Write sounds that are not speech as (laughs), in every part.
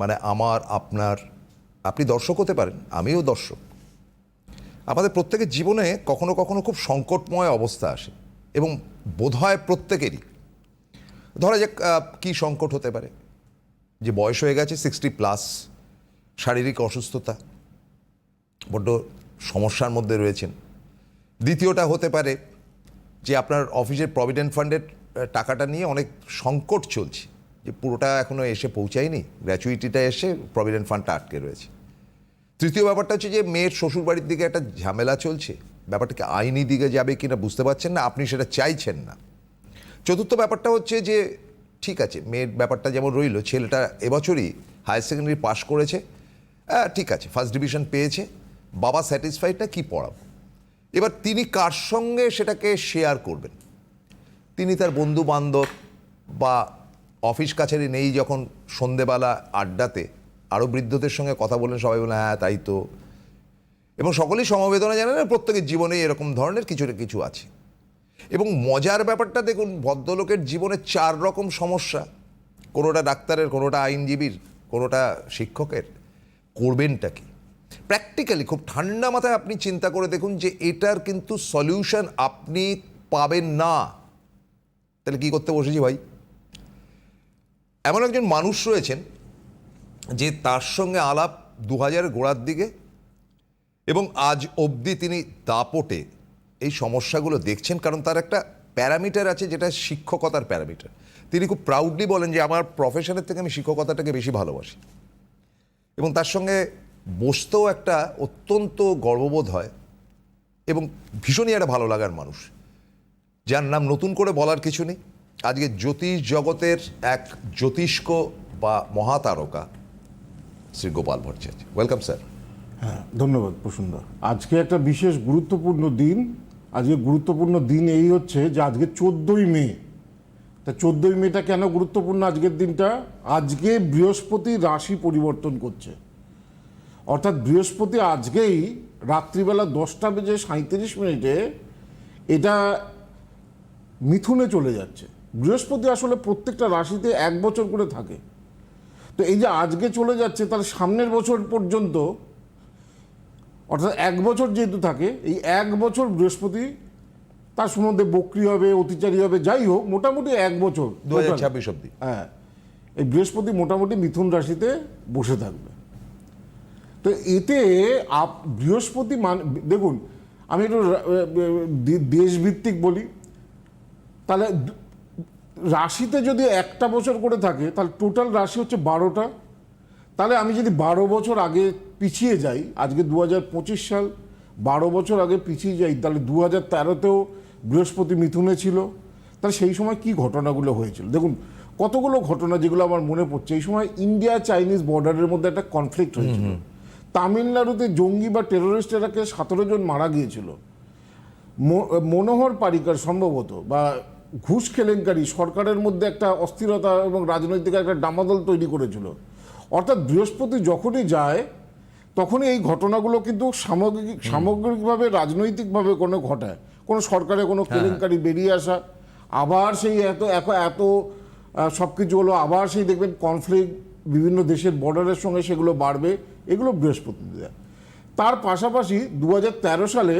মানে আমার, আপনার, আপনি দর্শক হতে পারেন, আমিও দর্শক। আমাদের প্রত্যেকের জীবনে কখনো কখনো খুব সংকটময় অবস্থা আসে এবং বোধহয় প্রত্যেকেরই। ধরা যাক কী সংকট হতে পারে। যে বয়স হয়ে গেছে সিক্সটি প্লাস শারীরিক অসুস্থতা, বড্ড সমস্যার মধ্যে রয়েছেন। দ্বিতীয়টা হতে পারে যে আপনার অফিসের প্রভিডেন্ট ফান্ডের টাকাটা নিয়ে অনেক সংকট চলছে। যে পুরোটা এখনও এসে পৌঁছায়নি গ্র্যাচুইটিটা এসে প্রভিডেন্ট ফান্ডটা আটকে রয়েছে। তৃতীয় ব্যাপারটা হচ্ছে যে মেয়ের শ্বশুরবাড়ির দিকে একটা ঝামেলা চলছে। ব্যাপারটাকে আইনি দিকে যাবে কিনা বুঝতে পারছেন না, আপনি সেটা চাইছেন না। চতুর্থ ব্যাপারটা হচ্ছে যে, ঠিক আছে, মেয়ের ব্যাপারটা যেমন রইল, ছেলেটা এবছরই হায়ার সেকেন্ডারি পাশ করেছে। হ্যাঁ ঠিক আছে ফার্স্ট ডিভিশন পেয়েছে। বাবা স্যাটিসফাইড না কী পড়াবো? এবার তিনি কার সঙ্গে সেটাকে শেয়ার করবেন? তিনি তার বন্ধু বান্ধব বা অফিস কাছারি নেই যখন সন্ধেবেলা আড্ডাতে আরও বৃদ্ধদের সঙ্গে কথা বললেন, সবাই বলে হ্যাঁ তাই তো। এবং সকলেই সমবেদনা জানেন প্রত্যেকের জীবনে এরকম ধরনের কিছু না কিছু আছে। এবং মজার ব্যাপারটা দেখুন, ভদ্রলোকের জীবনে চার রকম সমস্যা। কোনোটা ডাক্তারের, কোনোটা আইনজীবীর, কোনোটা শিক্ষকের। করবেনটা কি? প্র্যাকটিক্যালি খুব ঠান্ডা মাথায় আপনি চিন্তা করে দেখুন যে এটার কিন্তু সলিউশন আপনি পাবেন না। তাহলে কি করতে বসেছি ভাই? এমন একজন মানুষ রয়েছেন যে তার সঙ্গে আলাপ দু হাজারের গোড়ার দিকে এবং আজ অবধি তিনি দাপটে এই সমস্যাগুলো দেখছেন, কারণ তার একটা প্যারামিটার আছে যেটা শিক্ষকতার প্যারামিটার। তিনি খুব প্রাউডলি বলেন যে, আমার প্রফেশনের থেকে আমি শিক্ষকতাটাকে বেশি ভালোবাসি। এবং তার সঙ্গে বসতেও একটা অত্যন্ত গর্ববোধ হয় এবং ভীষণই একটা ভালো লাগার মানুষ, যার নাম নতুন করে বলার কিছু নেই। আজকে জ্যোতিষ জগতের এক জ্যোতিষ্ক বা মহাতারকা শ্রী গোপাল ভট্টাচার্য। ওয়েলকাম স্যার হ্যাঁ ধন্যবাদ, প্রসুন্দর। আজকে একটা বিশেষ গুরুত্বপূর্ণ দিন। আজকে গুরুত্বপূর্ণ দিন এই হচ্ছে যে আজকে চোদ্দোই মে। তা চোদ্দোই মেটা কেন গুরুত্বপূর্ণ আজকের দিনটা? আজকে বৃহস্পতি রাশি পরিবর্তন করছে। অর্থাৎ বৃহস্পতি আজকেই রাত্রিবেলা দশটা বেজে সাঁত্রিশ মিনিটে এটা মিথুনে চলে যাচ্ছে। বৃহস্পতি আসলে প্রত্যেকটা রাশিতে এক বছর করে থাকে। তো এই যে আজকে চলে যাচ্ছে তার সামনের বছর পর্যন্ত অর্থাৎ এক বছর যেহেতু থাকে এই এক বছর বৃহস্পতি তার সম্বন্ধে বক্রি হবে অতিচারী হবে যাই হোক মোটামুটি এক বছর দু হাজার ছাব্বিশ অব্দি হ্যাঁ এই বৃহস্পতি মোটামুটি মিথুন রাশিতে বসে থাকবে। তো এতে আপ বৃহস্পতি মান দেখুন আমি একটু দেশভিত্তিক বলি তাহলে রাশিতে যদি একটা বছর করে থাকে তাহলে টোটাল রাশি হচ্ছে বারোটা। তাহলে আমি যদি বারো বছর আগে পিছিয়ে যাই আজকে দু পঁচিশ সাল বারো বছর আগে পিছিয়ে যাই তাহলে দু হাজার তেরোতেও বৃহস্পতি মিথুনে ছিল। তাহলে সেই সময় কি ঘটনাগুলো হয়েছিল? দেখুন কতগুলো ঘটনা যেগুলো আমার মনে পড়ছে এই সময় ইন্ডিয়া চাইনিজ বর্ডারের মধ্যে একটা কনফ্লিক্ট হয়েছিল। তামিলনাড়ুতে জঙ্গি বা টেরোরিস্ট এরাকে সতেরো জন মারা গিয়েছিল। মনোহর পারিকার সম্ভবত বা ঘুষ কেলেঙ্কারি সরকারের মধ্যে একটা অস্থিরতা এবং রাজনৈতিক একটা ডামাদল তৈরি করেছিল। অর্থাৎ বৃহস্পতি যখনই যায় তখনই এই ঘটনাগুলো কিন্তু সামগ্রিক সামগ্রিকভাবে রাজনৈতিকভাবে কোনো ঘটায়। কোনো সরকারে কোনো কেলেঙ্কারি বেরিয়ে আসা আবার সেই এত এত এত সব কিছু হলো আবার সেই দেখবেন কনফ্লিক্ট বিভিন্ন দেশের বর্ডারের সঙ্গে সেগুলো বাড়বে এগুলো বৃহস্পতি দেয় তার পাশাপাশি দু হাজার তেরো সালে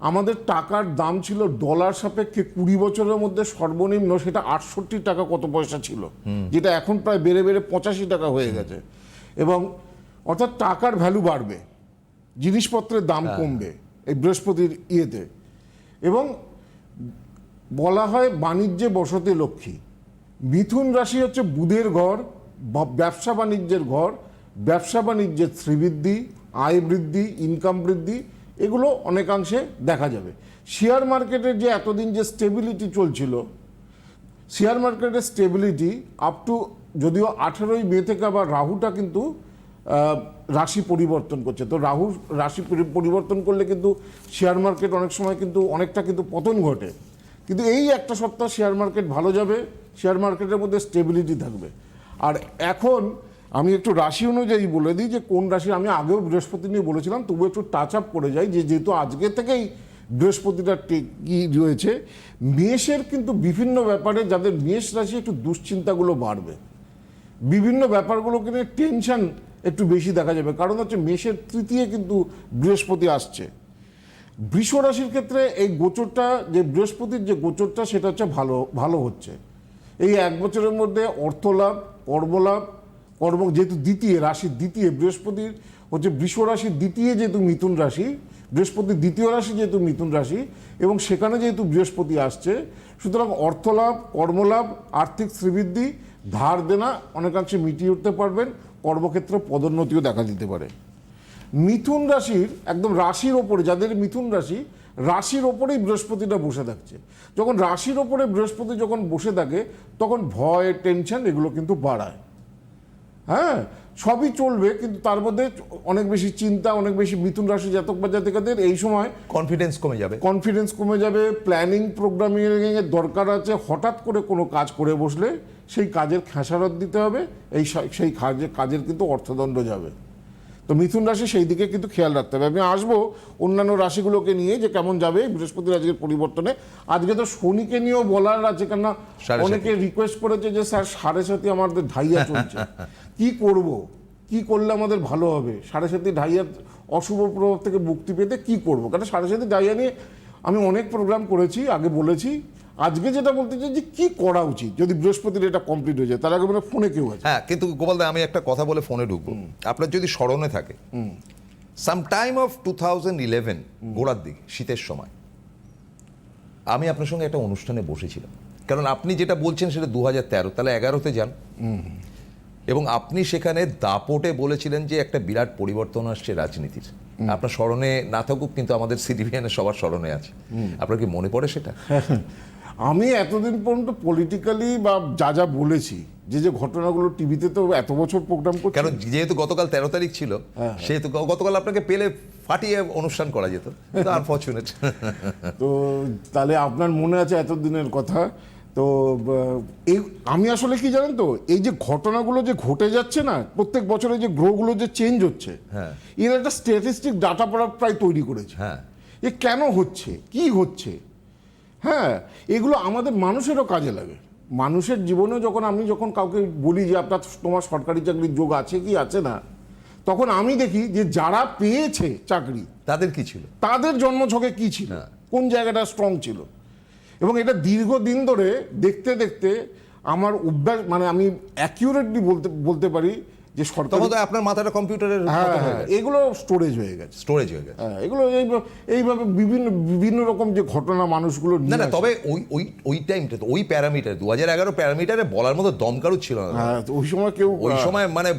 আমাদের টাকার দাম ছিল ডলার সাপেক্ষে কুড়ি বছরের মধ্যে সর্বনিম্ন সেটা আটষট্টি টাকা কত পয়সা ছিল যেটা এখন প্রায় বেড়ে বেড়ে পঁচাশি টাকা হয়ে গেছে। এবং অর্থাৎ টাকার ভ্যালু বাড়বে জিনিসপত্রের দাম কমবে এই বৃহস্পতির ইয়েতে। এবং বলা হয় বাণিজ্যে বসতে লক্ষ্মী। মিথুন রাশি হচ্ছে বুধের ঘর বা- ব্যবসা বাণিজ্যের ঘর ব্যবসা বাণিজ্যের শ্রীবৃদ্ধি আয় বৃদ্ধি ইনকাম বৃদ্ধি এগুলো অনেকাংশে দেখা যাবে। শেয়ার মার্কেটের যে এতদিন যে স্টেবিলিটি চলছিল শেয়ার মার্কেটের স্টেবিলিটি আপ টু যদিও আঠেরোই মে থেকে আবার রাহুটা কিন্তু রাশি পরিবর্তন করছে। তো রাহু রাশি পরিবর্তন করলে কিন্তু শেয়ার মার্কেট অনেক সময় কিন্তু অনেকটা কিন্তু পতন ঘটে। কিন্তু এই একটা সপ্তাহ শেয়ার মার্কেট ভালো যাবে শেয়ার মার্কেটের মধ্যে স্টেবিলিটি থাকবে। আর এখন আমি একটু রাশি অনুযায়ী বলে দিই যে কোন রাশি, আমি আগেও বৃহস্পতি নিয়ে বলেছিলাম তবু একটু টাচ আপ করে যাই যে যেহেতু আজকে থেকেই বৃহস্পতিটা টি- কি রয়েছে। মেষের কিন্তু বিভিন্ন ব্যাপারে যাদের মেষ রাশি একটু দুশ্চিন্তাগুলো বাড়বে। বিভিন্ন ব্যাপারগুলোকে নিয়ে টেনশন একটু বেশি দেখা যাবে। কারণ হচ্ছে মেষের তৃতীয় কিন্তু বৃহস্পতি আসছে। বৃষ রাশির ক্ষেত্রে এই গোচরটা যে বৃহস্পতির যে গোচরটা, সেটা হচ্ছে ভালো ভালো হচ্ছে। এই এক বছরের মধ্যে অর্থলাভ, কর্মলাভ কর্ম যেহেতু দ্বিতীয় রাশির দ্বিতীয় বৃহস্পতির হচ্ছে বৃষ রাশির দ্বিতীয় যেহেতু মিথুন রাশি বৃহস্পতির দ্বিতীয় রাশি যেহেতু মিথুন রাশি এবং সেখানে যেহেতু বৃহস্পতি আসছে, সুতরাং অর্থলাভ, কর্মলাভ, আর্থিক শ্রীবৃদ্ধি, ধার দেনা অনেকাংশে মিটিয়ে উঠতে পারবেন, কর্মক্ষেত্রে পদোন্নতিও দেখা দিতে পারে। মিথুন রাশির একদম রাশির ওপরে, যাদের মিথুন রাশি, রাশির ওপরেই বৃহস্পতিটা বসে থাকছে। যখন রাশির ওপরে বৃহস্পতি যখন বসে থাকে, তখন ভয়, টেনশন এগুলো কিন্তু বাড়ায়। হ্যাঁ সবই চলবে কিন্তু তার মধ্যে অনেক বেশি চিন্তা অনেক বেশি মিথুন রাশি জাতক বা জাতিকাদের এই সময় কনফিডেন্স কমে যাবে। কনফিডেন্স কমে যাবে প্ল্যানিং প্রোগ্রামিং এর দরকার আছে হঠাৎ করে কোনো কাজ করে বসলে সেই কাজের খেসারত দিতে হবে এই সেই কাজের কাজের কিন্তু অর্থদণ্ড যাবে। তো মিথুন রাশি সেই দিকে কিন্তু খেয়াল রাখতে হবে। আমি আসব অন্যান্য রাশিগুলোকে নিয়ে যে কেমন যাবে বৃহস্পতি রাশির পরিবর্তনে। আজকে তো শনিকে নিয়েও বলার আছে কেননা। অনেকে রিকোয়েস্ট করেছে যে স্যার সাড়ে সাথে আমাদের ঢাইয়া চলছে। কি করব? কি করলে আমাদের ভালো হবে? সাড়ে সাথে ঢাইয়ার অশুভ প্রভাব থেকে মুক্তি পেতে কি করব? কারণ সাড়ে সাথে ঢাইয়া নিয়ে আমি অনেক প্রোগ্রাম করেছি আগে বলেছি। আজকে যেটা বলতে চাই যে কি করা উচিত? যদি বৃহস্পতির এটা কমপ্লিট হয়ে যায় তার আগে মানে ফোনে কেউ আছে। হ্যাঁ কিন্তু গোপালদা আমি একটা কথা বলে ফোনে ঢুকবো। আপনার যদি স্মরণে থাকে some time of two thousand eleven গোড়ার দিকে শীতের সময় আমি আপনার সঙ্গে একটা অনুষ্ঠানে বসেছিলাম। কারণ আপনি যেটা বলছেন সেটা দু হাজার তেরো তাহলে এগারোতে যান। এবং আপনি সেখানে দাপটে বলেছিলেন যে একটা বিরাট পরিবর্তন আসছে রাজনীতির। আপনার স্মরণে না থাকুক কিন্তু আমাদের সিটিভিএনের সবার স্মরণে আছে। আপনার কি মনে পড়ে সেটা? (laughs) আমি এতদিন পর্যন্ত পলিটিক্যালি বা যা যা বলেছি যে যে ঘটনাগুলো টিভিতে তো এত বছর প্রোগ্রাম করছি। কারণ যেহেতু গতকাল তেরো তারিখ ছিল সেহেতু গতকাল আপনাকে পেলে ফাটিয়ে অনুষ্ঠান করা যেত আনফর্চুনেট (laughs) তো তাহলে আপনার মনে আছে এতদিনের কথা? তো এই আমি আসলে কি জানেন তো এই যে ঘটনাগুলো যে ঘটে যাচ্ছে না প্রত্যেক বছরে যে গ্রহগুলো যে চেঞ্জ হচ্ছে হ্যাঁ। এর একটা স্ট্যাটিস্টিক ডাটা প্রায় তৈরি করেছে। হ্যাঁ। এ কেন হচ্ছে? কি হচ্ছে? হ্যাঁ এগুলো আমাদের মানুষেরও কাজে লাগে। মানুষের জীবনে যখন আমি যখন কাউকে বলি যে আপনার তোমার সরকারি চাকরির যোগ আছে কি আছে না? তখন আমি দেখি যে যারা পেয়েছে চাকরি তাদের কি ছিল? তাদের জন্মছকে কি ছিল? কোন জায়গাটা স্ট্রং ছিল? এবং এটা দীর্ঘদিন ধরে দেখতে দেখতে আমার অভ্যাস মানে আমি অ্যাকিউরেটলি বলতে বলতে পারি যে সরকার আপনার মাথাটা কম্পিউটারের হ্যাঁ হ্যাঁ এগুলো স্টোরেজ হয়ে গেছে। স্টোরেজ হয়ে গেছে। হ্যাঁ এগুলো এইভাবে বিভিন্ন বিভিন্ন রকম যে ঘটনা মানুষগুলো না না তবে ওই ওই ওই টাইমটা ওই প্যারামিটার দু হাজার এগারো প্যারামিটারে বলার মতো দমকারও ছিল না। ওই সময় কেউ ওই সময় মানে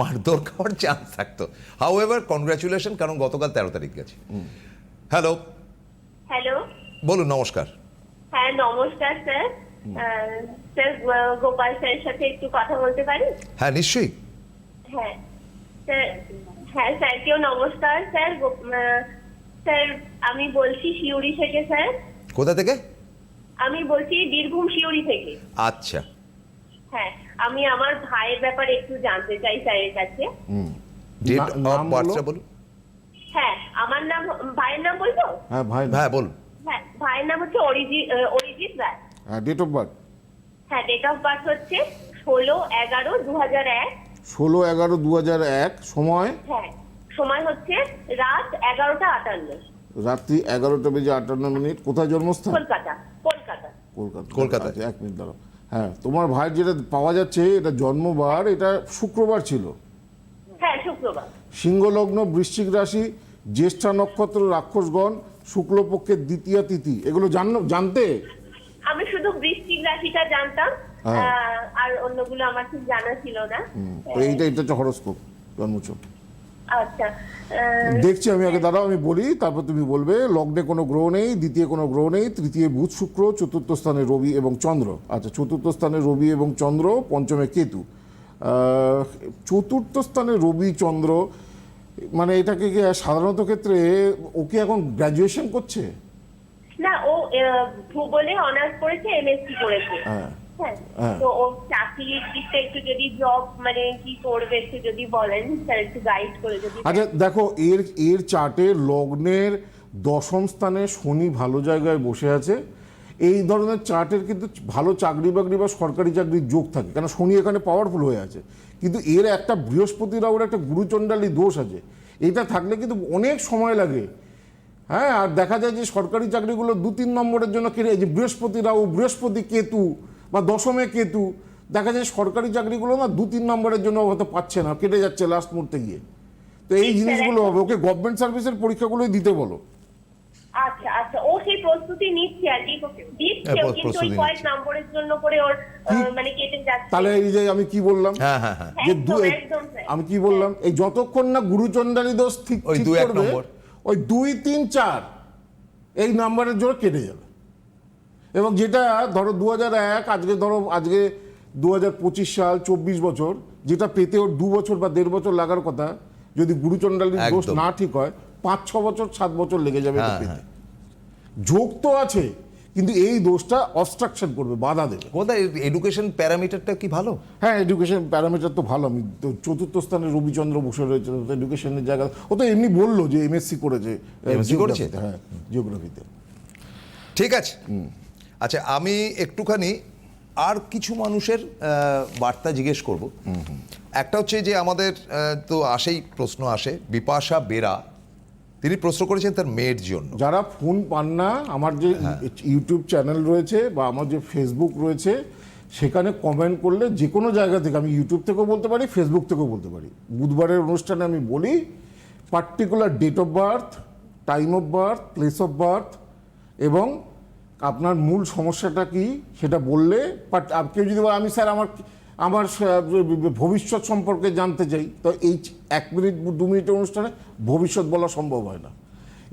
মারধর খাওয়ার চান্স থাকতো। হাউ এভার কনগ্রাচুলেশন কারণ গতকাল তেরো তারিখ গেছে। হ্যালো হ্যালো বলুন নমস্কার। হ্যাঁ নমস্কার স্যার স্যার গোপাল স্যারের সাথে একটু কথা বলতে পারি? হ্যাঁ নিশ্চয়ই। হ্যাঁ। স্যার হ্যাঁ স্যারকেও নমস্কার স্যার স্যার আমি বলছি শিউরি থেকে স্যার। কোথা থেকে? আমি বলছি বীরভূম শিউরি থেকে। আচ্ছা। হ্যাঁ আমি আমার ভাইয়ের ব্যাপারে একটু জানতে চাই স্যারের কাছে। ডেট অফ নাম বার্থটা বলুন। হ্যাঁ আমার নাম ভাইয়ের নাম বলব? হ্যাঁ ভাই। হ্যাঁ বলুন। হ্যাঁ ভাইয়ের নাম হচ্ছে অরিজি আহ, অরিজিৎ রায়। হ্যাঁ ডেট অফ বার্থ হ্যাঁ ডেট অফ বার্থ হচ্ছে ষোলো এগারো দু হাজার এক। ষোলো এগারো দু হাজার এক সময়? হ্যাঁ সময় হচ্ছে রাত এগারোটা আটান্ন। রাত্রি এগারোটা বেজে আটান্ন মিনিট। কোথায় জন্মস্থান? কলকাতা কলকাতা। কলকাতা। আচ্ছা, এক মিনিট দাঁড়াও। হ্যাঁ তোমার ভাই যেটা পাওয়া যাচ্ছে এটা জন্মবার এটা শুক্রবার ছিল? হ্যাঁ শুক্রবার। সিংহলগ্ন বৃশ্চিক রাশি জ্যেষ্ঠা নক্ষত্র রাক্ষসগণ শুক্লপক্ষের দ্বিতীয় তিথি। এগুলো জান জানতে? আমি শুধু বৃষ্টিক রাশিটা জানতাম। আর অন্যগুলো আমার ঠিক জানা ছিল না। এইটা এটা হচ্ছে হরস্কোপ জন্মচক আচ্ছা দেখছি আমি আগে দাঁড়াও আমি বলি তারপর তুমি বলবে লগ্নে কোনো গ্রহ নেই দ্বিতীয় কোনো গ্রহ নেই তৃতীয় বুধ শুক্র চতুর্থ স্থানে রবি এবং চন্দ্র। আচ্ছা চতুর্থ স্থানে রবি এবং চন্দ্র পঞ্চমে কেতু। চতুর্থ স্থানে রবি চন্দ্র মানে এটাকে কি সাধারণত ক্ষেত্রে ও কি এখন গ্র্যাজুয়েশন করছে? না ও ভূগোলে অনার্স করেছে এমএসসি করেছে। হ্যাঁ। হ্যাঁ হ্যাঁ। তো ও চাকরির দিকটা একটু যদি জব মানে কি করবে একটু যদি বলেন স্যার একটু গাইড করে যদি আচ্ছা দেখো এর এর চার্টে লগ্নের দশম স্থানে শনি ভালো জায়গায় বসে আছে। এই ধরনের চার্টের কিন্তু ভালো চাকরি বাকরি বা সরকারি চাকরির যোগ থাকে কারণ শনি এখানে পাওয়ারফুল হয়ে আছে। কিন্তু এর একটা বৃহস্পতি রাহুর একটা গুরুচণ্ডালী দোষ আছে। এটা থাকলে কিন্তু অনেক সময় লাগে। হ্যাঁ আর দেখা যায় যে সরকারি চাকরিগুলো দু তিন নম্বরের জন্য কেটে এই যে বৃহস্পতি রাহু বৃহস্পতি কেতু বা দশমে কেতু দেখা যায় সরকারি চাকরিগুলো না দু তিন নম্বরের জন্য হয়তো পাচ্ছে না কেটে যাচ্ছে লাস্ট মুহূর্তে গিয়ে। তো এই জিনিসগুলো হবে ওকে গভর্নমেন্ট সার্ভিসের পরীক্ষাগুলোই দিতে বলো। আচ্ছা আচ্ছা ও সেই প্রস্তুতি নিচ্ছে আর কি দিচ্ছে হ্যাঁ, কিন্তু ওই কয়েক নম্বরের জন্য করে ওর মানে কেটে যাচ্ছে। তাহলে এই যে আমি কি বললাম? হ্যাঁ হ্যাঁ হ্যাঁ। যে দু আমি কি বললাম? এই যতক্ষণ না গুরুচন্ডালী দোষ ঠিক ওই ঠিক এক করবে, নম্বর। ওই দুই তিন চার এই নাম্বারের জন্য কেটে যাবে। এবং যেটা ধরো দু এক আজকে ধরো আজকে দু পঁচিশ সাল চব্বিশ বছর যেটা পেতে ওর দু বছর বা দেড় বছর লাগার কথা যদি গুরুচন্ডালীর দোষ না ঠিক হয় পাঁচ ছ বছর সাত বছর লেগে যাবে হ্যাঁ, পেতে। যোগ তো আছে কিন্তু এই দোষটা অবস্ট্রাকশন করবে বাধা দেবে। কোথায়? এডুকেশন প্যারামিটারটা কি ভালো? হ্যাঁ এডুকেশন প্যারামিটার তো ভালো। আমি তো চতুর্থ স্থানে রবিচন্দ্র বসে রয়েছে তো এডুকেশনের জায়গা। ও তো এমনি বলল যে এমএসসি করেছে করেছে? হ্যাঁ জিওগ্রাফিতে ঠিক আছে। আচ্ছা আমি একটুখানি আর কিছু মানুষের বার্তা জিজ্ঞেস করব। একটা হচ্ছে যে আমাদের তো আসেই প্রশ্ন আসে বিপাশা বেরা তিনি প্রশ্ন করেছেন তার মেয়ের জন্য। যারা ফোন পান না আমার যে ইউটিউব চ্যানেল রয়েছে বা আমার যে ফেসবুক রয়েছে সেখানে কমেন্ট করলে যে কোনো জায়গা থেকে আমি ইউটিউব থেকেও বলতে পারি ফেসবুক থেকেও বলতে পারি। বুধবারের অনুষ্ঠানে আমি বলি particular date of birth time of birth place of birth এবং আপনার মূল সমস্যাটা কি সেটা বললে? বাট কেউ যদি বলে আমি স্যার আমার আমার ভবিষ্যৎ সম্পর্কে জানতে চাই। তো এই এক মিনিট দু মিনিটের অনুষ্ঠানে ভবিষ্যৎ বলা সম্ভব হয় না।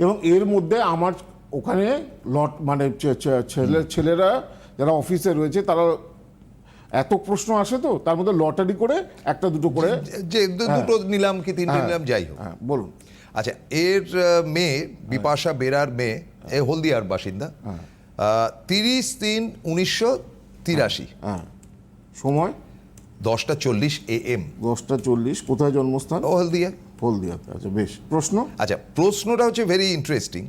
এবং এর মধ্যে আমার ওখানে লট মানে ছেলে ছেলেরা যারা অফিসে রয়েছে তারা এত প্রশ্ন আসে তো তার মধ্যে লটারি করে একটা দুটো করে যে দুটো নিলাম কি তিনটে নিলাম যাই হোক। হ্যাঁ বলুন। আচ্ছা এর মেয়ে বিপাশা বেরার মেয়ে এ হলদিয়ার বাসিন্দা। তিরিশ তিন উনিশশো তিরাশি। হ্যাঁ সময়? দশটা চল্লিশ এ এম। দশটা চল্লিশ কোথায় জন্মস্থান? ও হলদিয়া। হলদিয়াতে আচ্ছা বেশ। প্রশ্ন? আচ্ছা প্রশ্নটা হচ্ছে ভেরি ইন্টারেস্টিং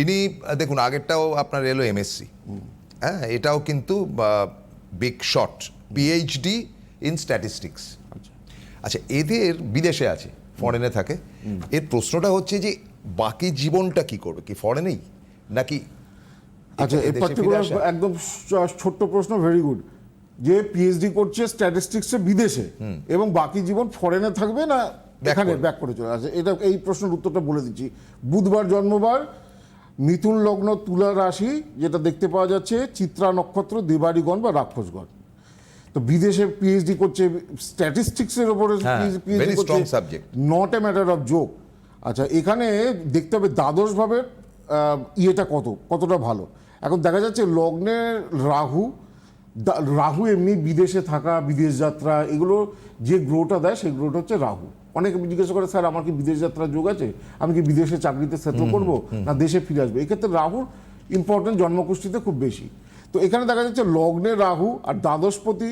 ইনি দেখুন আগেরটাও আপনার এলো এমএসসি হ্যাঁ এটাও কিন্তু big shot PhD in statistics আচ্ছা। আচ্ছা এদের বিদেশে আছে ফরেনে থাকে। এর প্রশ্নটা হচ্ছে যে বাকি জীবনটা কি করবে? কি ফরেনেই নাকি আচ্ছা পার্টিকুলার একদম ছোট্ট প্রশ্ন ভেরি গুড যে পিএইচডি করছে স্ট্যাটিস্টিক্সে বিদেশে এবং বাকি জীবন ফরেনে থাকবে না এখানে ব্যাক করে চলে আসে? এটা এই প্রশ্নের উত্তরটা বলে দিচ্ছি। বুধবার জন্মবার মিথুন লগ্ন তুলা রাশি যেটা দেখতে পাওয়া যাচ্ছে চিত্রা নক্ষত্র দেবাড়িগণ বা রাক্ষসগণ। তো বিদেশে পিএইচডি করছে স্ট্যাটিস্টিক্সের উপরে হ্যাঁ, পিএইচডি করছে not a matter of joke আচ্ছা এখানে দেখতে হবে দ্বাদশ ভাবের আহ, ইয়েটা কত? কতটা ভালো? এখন দেখা যাচ্ছে লগ্নের রাহু রাহু এমনি বিদেশে থাকা বিদেশ যাত্রা এগুলো যে গ্রোটা দেয় সেই গ্রোটা হচ্ছে রাহু। অনেকে জিজ্ঞাসা করে স্যার আমার কি বিদেশ যাত্রার যোগ আছে? আমি কি বিদেশে চাকরিতে সেটেল করব না দেশে ফিরে আসব? এক্ষেত্রে রাহুর ইম্পর্টেন্ট জন্মকুষ্ঠিতে খুব বেশি। তো এখানে দেখা যাচ্ছে লগ্নে রাহু আর দ্বাদশপতি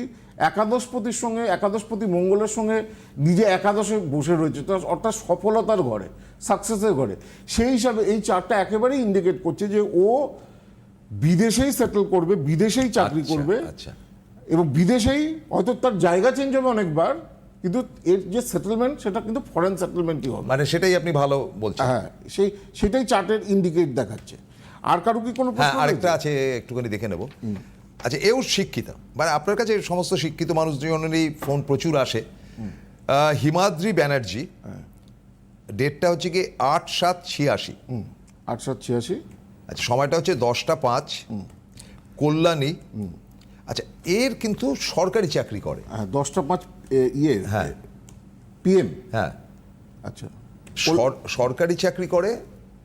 একাদশপতির সঙ্গে একাদশপতি মঙ্গলের সঙ্গে নিজে একাদশে বসে রয়েছে। অর্থাৎ সফলতার ঘরে সাকসেসের ঘরে। সেই হিসাবে এই চারটা একেবারেই ইন্ডিকেট করছে যে ও বিদেশেই সেটেল করবে বিদেশেই চাকরি আচ্ছা, করবে। আচ্ছা। এবং বিদেশেই হয়তো তার জায়গা চেঞ্জ হবে অনেকবার কিন্তু এর যে সেটেলমেন্ট সেটা কিন্তু ফরেন সেটেলমেন্টই হবে। মানে সেটাই আপনি ভালো বলছেন। হ্যাঁ সেই সেটাই চার্টের ইন্ডিকেট দেখাচ্ছে। আর কারও কি কোনো হ্যাঁ আরেকটা আছে একটুখানি দেখে নেব। আচ্ছা এও শিক্ষিত। মানে আপনার কাছে সমস্ত শিক্ষিত মানুষজনেরই ফোন প্রচুর আসে। হিমাদ্রি ব্যানার্জি ডেটটা হচ্ছে কি আট সাত ছিয়াশি। আট সাত ছিয়াশি। আচ্ছা সময়টা হচ্ছে দশটা পাঁচ কল্যাণী। আচ্ছা এর কিন্তু সরকারি চাকরি করে। হ্যাঁ দশটা পাঁচ ইয়ে হ্যাঁ। পিএম। হ্যাঁ। আচ্ছা। সরকারি চাকরি করে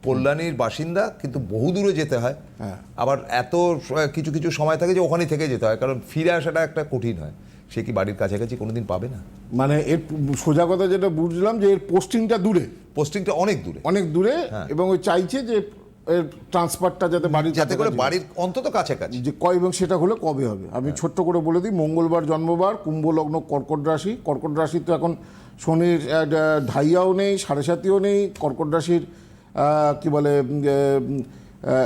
কল্যাণীর বাসিন্দা কিন্তু বহু দূরে যেতে হয়। হ্যাঁ। আবার এত কিছু কিছু সময় থাকে যে ওখানেই থেকে যেতে হয় কারণ ফিরে আসাটা একটা কঠিন হয়। সে কি বাড়ির কাছাকাছি কোনোদিন পাবে না? মানে এর সোজা কথা যেটা বুঝলাম যে এর পোস্টিংটা দূরে। পোস্টিংটা অনেক দূরে। অনেক দূরে হ্যাঁ। এবং ওই চাইছে যে এর ট্রান্সফারটা যাতে বাড়ির যাতে করে বাড়ির অন্তত কাছাকাছি। যে কয় এবং সেটা হলে কবে হবে? আমি ছোট্ট করে বলে দিই মঙ্গলবার জন্মবার কুম্ভ লগ্ন কর্কট রাশি। কর্কট রাশি তো এখন শনির ঢাইয়াও নেই সাড়ে সাতিও নেই। কর্কট রাশির কি বলে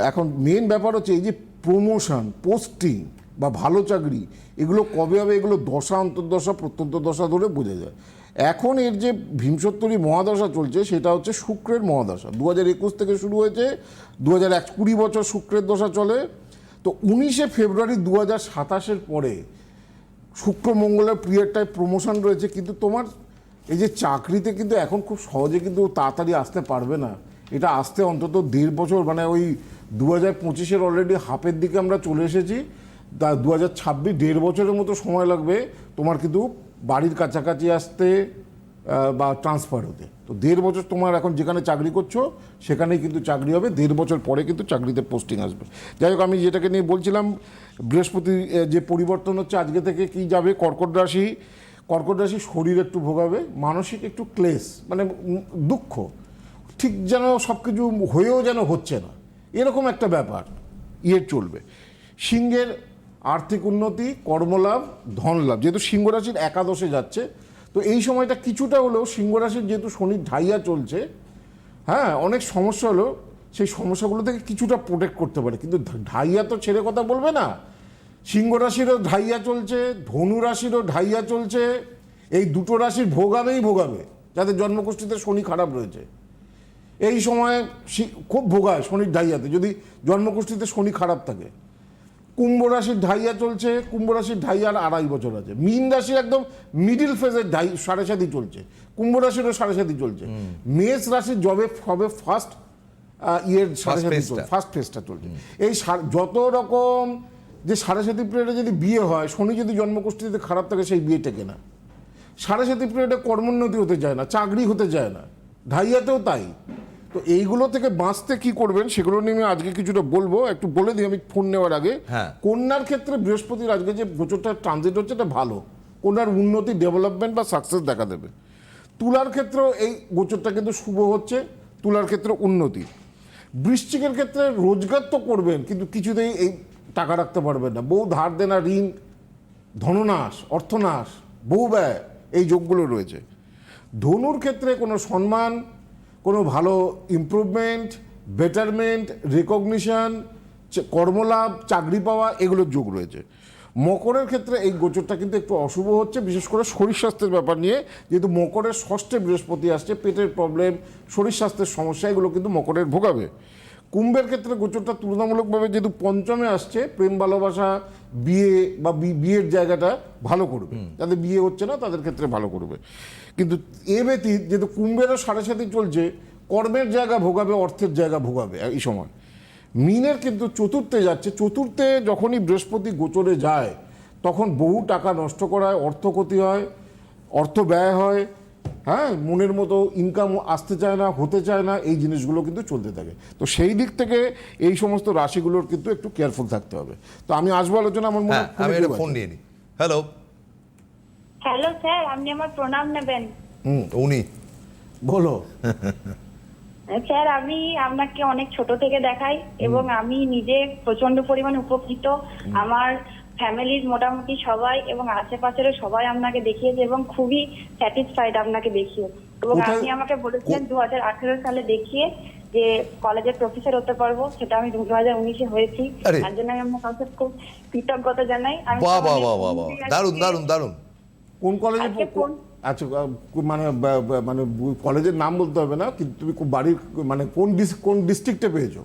এখন মেন ব্যাপার হচ্ছে এই যে প্রমোশন পোস্টিং বা ভালো চাকরি এগুলো কবে হবে? এগুলো দশা অন্তর্দশা প্রত্যন্ত দশা ধরে বোঝা যায়। এখন এর যে ভীমসত্তরী মহাদশা চলছে, সেটা হচ্ছে শুক্রের মহাদশা। দু হাজার একুশ থেকে শুরু হয়েছে দু হাজার এক কুড়ি বছর শুক্রের দশা চলে। তো উনিশে ফেব্রুয়ারি দু হাজার সাতাশের পরে শুক্র মঙ্গলের পিরিয়ডটায় প্রমোশন রয়েছে, কিন্তু তোমার এই যে চাকরিতে কিন্তু এখন খুব সহজে কিন্তু তাড়াতাড়ি আসতে পারবে না। এটা আসতে অন্তত দেড় বছর মানে ওই দু হাজার পঁচিশের অলরেডি হাফের দিকে আমরা চলে এসেছি। তা দু হাজার ছাব্বিশ দেড় বছরের মতো সময় লাগবে, তোমার কিন্তু বাড়ির কাছাকাছি আসতে বা ট্রান্সফার হতে। তো দেড় বছর তোমার এখন যেখানে চাকরি করছ, সেখানেই কিন্তু চাকরি হবে। দেড় বছর পরে কিন্তু চাকরিতে পোস্টিং আসবে। যাই হোক, আমি যেটাকে নিয়ে বলছিলাম, বৃহস্পতি যে পরিবর্তন হচ্ছে আজকে থেকে কি যাবে, কর্কট রাশি কর্কট রাশি শরীর একটু ভোগাবে, মানসিক একটু ক্লেশ মানে দুঃখ। ঠিক যেন সব কিছু হয়েও যেন হচ্ছে না। এরকম একটা ব্যাপার ইয়ে চলবে। সিংহের আর্থিক উন্নতি, কর্মলাভ, ধনলাভ, যেহেতু সিংহ রাশির একাদশে যাচ্ছে, তো এই সময়টা কিছুটা হলেও সিংহ রাশির যেহেতু শনির ঢাইয়া চলছে হ্যাঁ অনেক সমস্যা হলো সেই সমস্যাগুলো থেকে কিছুটা প্রোটেক্ট করতে পারে। কিন্তু ঢাইয়া তো ছেড়ে কথা বলবে না। সিংহ রাশিরও ঢাইয়া চলছে ধনু রাশিরও ঢাইয়া চলছে, এই দুটো রাশির ভোগাবেই ভোগাবে, যাদের জন্মকুষ্ঠিতে শনি খারাপ রয়েছে। এই সময় খুব ভোগায় শনির ঢাইয়াতে, যদি জন্মকুষ্ঠিতে শনি খারাপ থাকে। কুম্ভ রাশির ঢাইয়া চলছে কুম্ভ রাশির ঢাইয়ার আড়াই বছর আছে। মীন রাশির একদম মিডিল ফেজের ঢাই সাড়ে সাতই চলছে। কুম্ভ রাশিরও সাড়ে সাতই চলছে। মেষ রাশির জবে হবে ফার্স্ট ইয়ের সাড়ে সাতি phase টা। চলছে ফার্স্ট ফেজটা চলছে। এই যত রকম যে সাড়ে সাতি পিরিয়ডে যদি বিয়ে হয় শনি যদি জন্মকুষ্ঠিতে খারাপ থাকে সেই বিয়ে টেকে না। সাড়ে সাতি পিরিয়ডে কর্মোন্নতি হতে চায় না চাকরি হতে চায় না। ঢাইয়াতেও তাই। তো এইগুলো থেকে বাঁচতে কি করবেন সেগুলো নিয়ে আমি আজকে কিছুটা বলব। একটু বলে দিই আমি ফোন নেওয়ার আগে। হ্যাঁ। কন্যার ক্ষেত্রে বৃহস্পতির আজকে যে গোচরটা ট্রানজিট হচ্ছে এটা ভালো। কন্যার উন্নতি ডেভেলপমেন্ট বা সাকসেস দেখা দেবে। তুলার ক্ষেত্রেও এই গোচরটা কিন্তু শুভ হচ্ছে তুলার ক্ষেত্রে উন্নতি। বৃশ্চিকের ক্ষেত্রে রোজগার তো করবেন কিন্তু কিছুতেই এই টাকা রাখতে পারবেন না। বহু ধার দেনা ঋণ ধননাশ অর্থনাশ বহু ব্যয় এই যোগগুলো রয়েছে। ধনুর ক্ষেত্রে কোনো সম্মান কোনো ভালো ইমপ্রুভমেন্ট বেটারমেন্ট রেকগনিশন কর্মলাভ চাকরি পাওয়া এগুলোর যোগ রয়েছে। মকরের ক্ষেত্রে এই গোচরটা কিন্তু একটু অশুভ হচ্ছে বিশেষ করে শরীর স্বাস্থ্যের ব্যাপার নিয়ে। যেহেতু মকরের ষষ্ঠে বৃহস্পতি আসছে পেটের প্রবলেম শরীর স্বাস্থ্যের সমস্যা এগুলো কিন্তু মকরের ভোগাবে। কুম্ভের ক্ষেত্রে গোচরটা তুলনামূলকভাবে যেহেতু পঞ্চমে আসছে প্রেম ভালোবাসা বিয়ে বা বিয়ের জায়গাটা ভালো করবে। যাদের বিয়ে হচ্ছে না তাদের ক্ষেত্রে ভালো করবে। কিন্তু এ ব্যতীত যেহেতু কুম্ভেরও সাড়ে সাথে চলছে কর্মের জায়গা ভোগাবে অর্থের জায়গা ভোগাবে এই সময়। মিনের কিন্তু চতুর্থে যাচ্ছে। চতুর্থে যখনই বৃহস্পতি গোচরে যায় তখন বহু টাকা নষ্ট করা হয় অর্থ ক্ষতি হয় অর্থ ব্যয় হয় হ্যাঁ মনের মতো ইনকাম আসতে চায় না হতে চায় না এই জিনিসগুলো কিন্তু চলতে থাকে। তো সেই দিক থেকে এই সমস্ত রাশিগুলোর কিন্তু একটু কেয়ারফুল থাকতে হবে। তো আমি আসব আলোচনা আমার মনে হ্যাঁ হয় আমি ফোন নিয়ে নিই। হ্যালো হ্যালো স্যার আপনি আমার প্রণাম নেবেন। উনি। বলো। (laughs) স্যার আমি আপনাকে অনেক ছোট থেকে দেখাই এবং আমি নিজে প্রচণ্ড পরিমাণে উপকৃত। আমার ফ্যামিলির মোটামুটি সবাই এবং আশেপাশেরও সবাই আপনাকে দেখিয়েছে এবং খুবই স্যাটিসফাইড আপনাকে দেখিয়ে। এবং আপনি আমাকে বলেছিলেন দু হাজার আঠেরো সালে দেখিয়ে যে কলেজের প্রফেসর হতে পারব সেটা আমি দু হাজার উনিশে হয়েছি। তার জন্য আমি আপনার কাছে খুব কৃতজ্ঞতা জানাই। দারুণ দারুণ দারুণ। কোন কলেজে আচ্ছা মানে মানে কলেজের নাম বলতে হবে না কিন্তু তুমি কো- বাড়ির মানে কোন কোন ডিস্ট্রিক্টে পেয়েছ?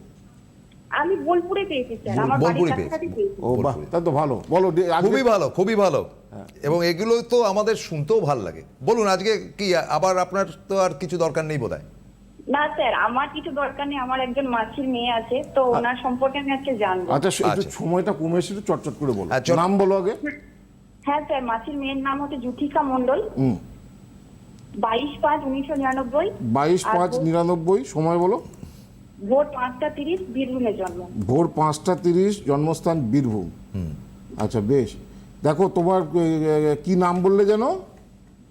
আমি বোলপুরে পেয়েছি স্যার। আমার বাড়ির বোলপুরে কাছাকাছি পেয়েছি। ও বাহ তা তো ভালো। বলো খুবই ভালো খুবই ভালো। এবং এগুলো তো আমাদের শুনতেও ভালো লাগে। বলুন আজকে কি আবার আপনার তো আর কিছু দরকার নেই বোধহয়? না স্যার আমার কিছু দরকার নেই। আমার একজন মাসির মেয়ে আছে তো ওনার সম্পর্কে আমি আজকে জানব। আচ্ছা একটু আচ্ছা। সময়টা কমে এসে চটচট করে বলো। হ্যাঁ, নাম বলো আগে। হ্যাঁ স্যার মাসির মেয়ের নাম হচ্ছে জুথিকা মন্ডল বাইশ পাঁচ উনিশশো নিরানব্বই। বাইশ পাঁচ নিরানব্বই সময় বলো। ভোর পাঁচটা তিরিশ বীরভূমে জন্ম। ভোর পাঁচটা তিরিশ জন্মস্থান বীরভূম। আচ্ছা বেশ। দেখো তোমার কি নাম বললে যেন?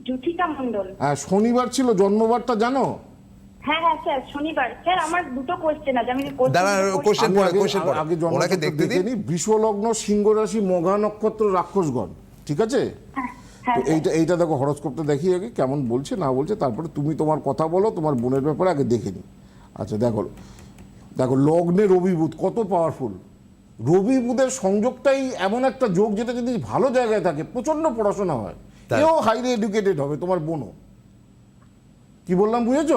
জুথিকা মন্ডল হ্যাঁ শনিবার ছিল জন্মবারটা জানো? হ্যাঁ হ্যাঁ স্যার শনিবার। স্যার আমার দুটো কোশ্চেন আছে আমি কোশ্চেন আমি কোশ্চেন পড়ে আগে ওনাকে দেখতে দিন। বৃষলগ্ন সিংহ রাশি মঘা নক্ষত্র রাক্ষসগণ। ঠিক আছে? হ্যাঁ হ্যাঁ তো এইটা এইটা দেখো হরস্কোপটা দেখি আগে কেমন বলছে না বলছে তারপরে তুমি তোমার কথা বলো তোমার বোনের ব্যাপারে আগে দেখে নি আচ্ছা দেখো দেখো লগ্নে রবি বুধ কত পাওয়ারফুল রবি বুধের সংযোগটাই এমন একটা যোগ যেটা যদি ভালো জায়গায় থাকে প্রচণ্ড পড়াশোনা হয়। এও হাইলি এডুকেটেড হবে তোমার বোনও। কি বললাম বুঝেছ?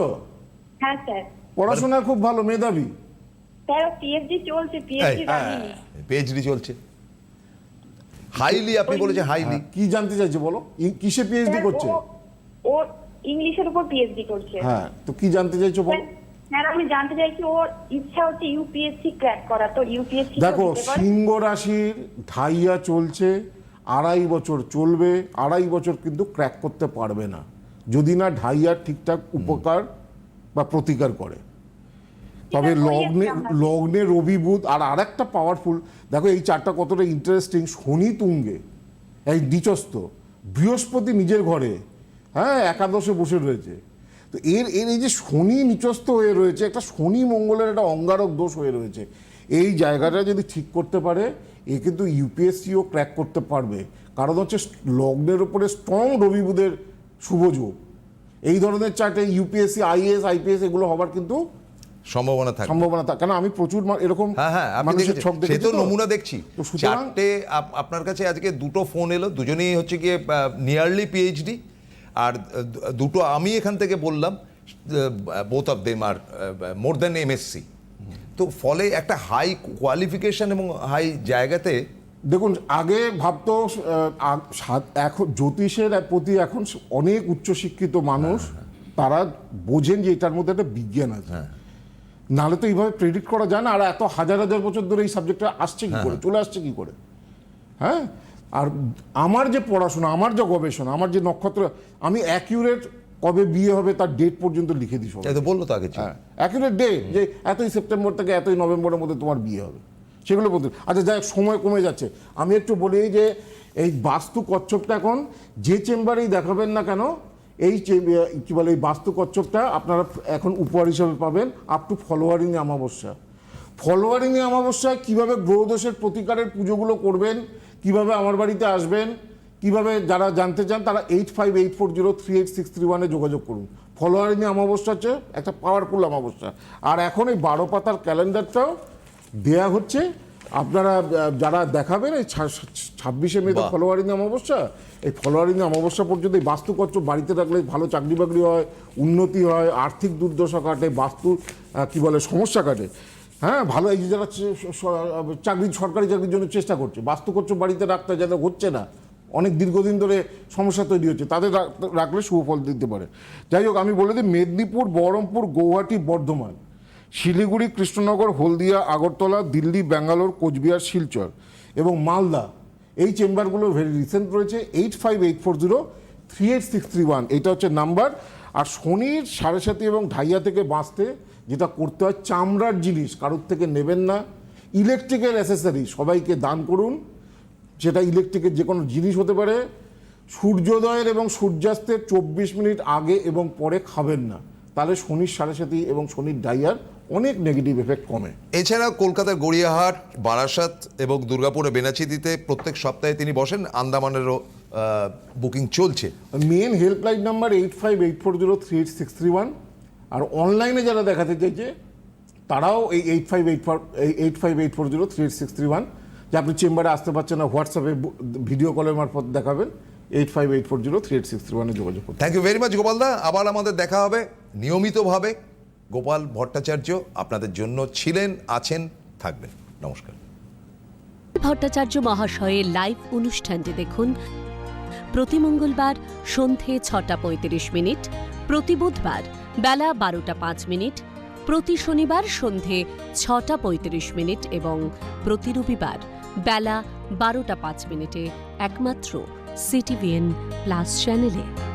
হ্যাঁ স্যার। পড়াশোনায় খুব ভালো মেধাবী। পিএইচডি চলছে পিএইচডি চলছে। হাইলি আপনি বলেছেন হাইলি কি জানতে চাইছে বলো? কিসে পিএইচডি করছে? ও ইংলিশের উপর পিএইচডি করছে। হ্যাঁ তো কি জানতে চাইছো বলো? স্যার আমি জানতে চাইছি ওর ইচ্ছা হচ্ছে ইউপিএসসি ক্র্যাক করা তো ইউপিএসসি দেখো সিংহ রাশির ঢাইয়া চলছে আড়াই বছর চলবে আড়াই বছর কিন্তু ক্র্যাক করতে পারবে না। যদি না ঢাইয়ার ঠিকঠাক উপকার বা প্রতিকার করে। তবে লগ্নে লগ্নে রবি বুধ আর আরেকটা পাওয়ারফুল দেখো এই চারটা কতটা ইন্টারেস্টিং শনি তুঙ্গে এই নিচস্ত বৃহস্পতি নিজের ঘরে হ্যাঁ একাদশে বসে রয়েছে। তো এর এর এই যে শনি নিচস্ত হয়ে রয়েছে একটা শনি মঙ্গলের একটা অঙ্গারক দোষ হয়ে রয়েছে। এই জায়গাটা যদি ঠিক করতে পারে এ কিন্তু ইউপিএসসিও ক্র্যাক করতে পারবে। কারণ হচ্ছে লগ্নের উপরে স্ট্রং রবি বুধের শুভযোগ এই ধরনের চার্টে ইউপিএসসি আইএস আইপিএস এগুলো হবার কিন্তু সম্ভাবনা থাকে সম্ভাবনা থাকে কেন আমি প্রচুর এরকম হ্যাঁ হ্যাঁ আপনি ছক সে তো। নমুনা দেখছি। চারটে আপনার কাছে আজকে দুটো ফোন এলো দুজনেই হচ্ছে গিয়ে নিয়ারলি পিএইচডি আর দুটো আমি এখান থেকে বললাম both of them are more than MSc তো ফলে একটা হাই কোয়ালিফিকেশন এবং হাই জায়গাতে দেখুন আগে ভাবতো এখন জ্যোতিষের প্রতি এখন অনেক উচ্চশিক্ষিত মানুষ হ্যাঁ, তারা বোঝেন যে এটার মধ্যে একটা বিজ্ঞান আছে। হ্যাঁ। নাহলে তো এইভাবে প্রেডিক্ট করা যায় না আর এত হাজার হাজার বছর ধরে এই সাবজেক্টটা আসছে হ্যাঁ, কি করে চলে আসছে কি করে? হ্যাঁ? আর আমার যে পড়াশোনা আমার যে গবেষণা আমার যে নক্ষত্র আমি অ্যাকিউরেট কবে বিয়ে হবে তার ডেট পর্যন্ত লিখে দিই সবাই বলল তো আগে হ্যাঁ অ্যাকিউরেট ডেট যে এতই সেপ্টেম্বর থেকে এতই নভেম্বরের মধ্যে তোমার বিয়ে হবে। সেগুলো বলতে আচ্ছা যাই সময় কমে যাচ্ছে। আমি একটু বলি যে এই বাস্তু কচ্ছপটা এখন যে চেম্বারেই দেখাবেন না কেন এই চে- কি বলে, এই বাস্তু কচ্ছপটা আপনারা এখন উপহার হিসাবে পাবেন আপ টু ফলোয়ারিং অমাবস্যা। ফলোয়ারিং অমাবস্যায় কীভাবে গ্রহদোষের প্রতিকারের পুজোগুলো করবেন, কীভাবে আমার বাড়িতে আসবেন, কীভাবে যারা জানতে চান তারা eight five eight four zero three eight six three ওয়ানে যোগাযোগ করুন। ফলোয়ারিং অমাবস্যা হচ্ছে একটা পাওয়ারফুল অমাবস্যা। আর এখন এই বারো পাতার ক্যালেন্ডারটাও দেয়া হচ্ছে আপনারা যারা দেখাবেন এই ছাব্বিশে মে তো। ফলোয়ারিং অমাবস্যা এই ফলোয়ারিং অমাবস্যা পর্যন্ত এই বাস্তুকচ্ছ বাড়িতে রাখলে ভালো চাকরি বাকরি হয় উন্নতি হয় আর্থিক দুর্দশা কাটে বাস্তু কি বলে সমস্যা কাটে হ্যাঁ ভালো এই যে যারা চাকরি সরকারি চাকরির জন্য চেষ্টা করছে বাস্তুকচ্ছ বাড়িতে রাখতে যাদের হচ্ছে না অনেক দীর্ঘদিন ধরে সমস্যা তৈরি হচ্ছে তাদের রাখ- রাখলে সুফল দিতে পারে যাই হোক আমি বলে দিই মেদিনীপুর বহরমপুর গৌহাটি বর্ধমান শিলিগুড়ি, কৃষ্ণনগর, হলদিয়া, আগরতলা, দিল্লি, ব্যাঙ্গালোর, কোচবিহার, শিলচর এবং মালদা। এই চেম্বারগুলো ভেরি রিসেন্ট রয়েছে eight five eight four zero three eight six three one এটা হচ্ছে নাম্বার। আর শনির সাড়ে সাথে এবং ঢাইয়া থেকে বাঁচতে যেটা করতে হয়, চামড়ার জিনিস, কারোর থেকে নেবেন না। ইলেকট্রিক্যাল অ্যাসেসারি সবাইকে দান করুন। সেটা ইলেকট্রিকের যে কোনো জিনিস হতে পারে। সূর্যোদয়ের এবং সূর্যাস্তের চব্বিশ মিনিট আগে এবং পরে খাবেন না। তাহলে শনির সাড়ে সাথী এবং শনির ডাইয়ার অনেক নেগেটিভ এফেক্ট কমে। এছাড়া কলকাতার গড়িয়াহাট বারাসাত এবং দুর্গাপুরে বেনাচিতিতে প্রত্যেক সপ্তাহে তিনি বসেন। আন্দামানেরও বুকিং চলছে। Main helpline number eight five eight four zero three eight six three one আর অনলাইনে যারা দেখাতে চাইছে তারাও এই eight five eight four eight five eight four zero three eight six three one যে আপনি চেম্বারে আসতে পারছেন না হোয়াটসঅ্যাপে ভিডিও কলের মারফত দেখাবেন eight five eight four zero three eight six three ওয়ানে যোগাযোগ করুন থ্যাংক ইউ ভেরি মাচ গোপালদা আবার আমাদের দেখা হবে নিয়মিতভাবে। গোপাল ভট্টাচার্য আপনাদের জন্য ছিলেন, আছেন, থাকবেন। নমস্কার। ভট্টাচার্য মহাশয়ের লাইভ অনুষ্ঠানটি দেখুন প্রতি মঙ্গলবার সন্ধে ছটা পঁয়ত্রিশ মিনিট, প্রতি বুধবার বেলা বারোটা পাঁচ মিনিট, প্রতি শনিবার সন্ধে ছটা পঁয়ত্রিশ মিনিট এবং প্রতি রবিবার বেলা বারোটা পাঁচ মিনিটে একমাত্র সিটিভিএন প্লাস চ্যানেলে।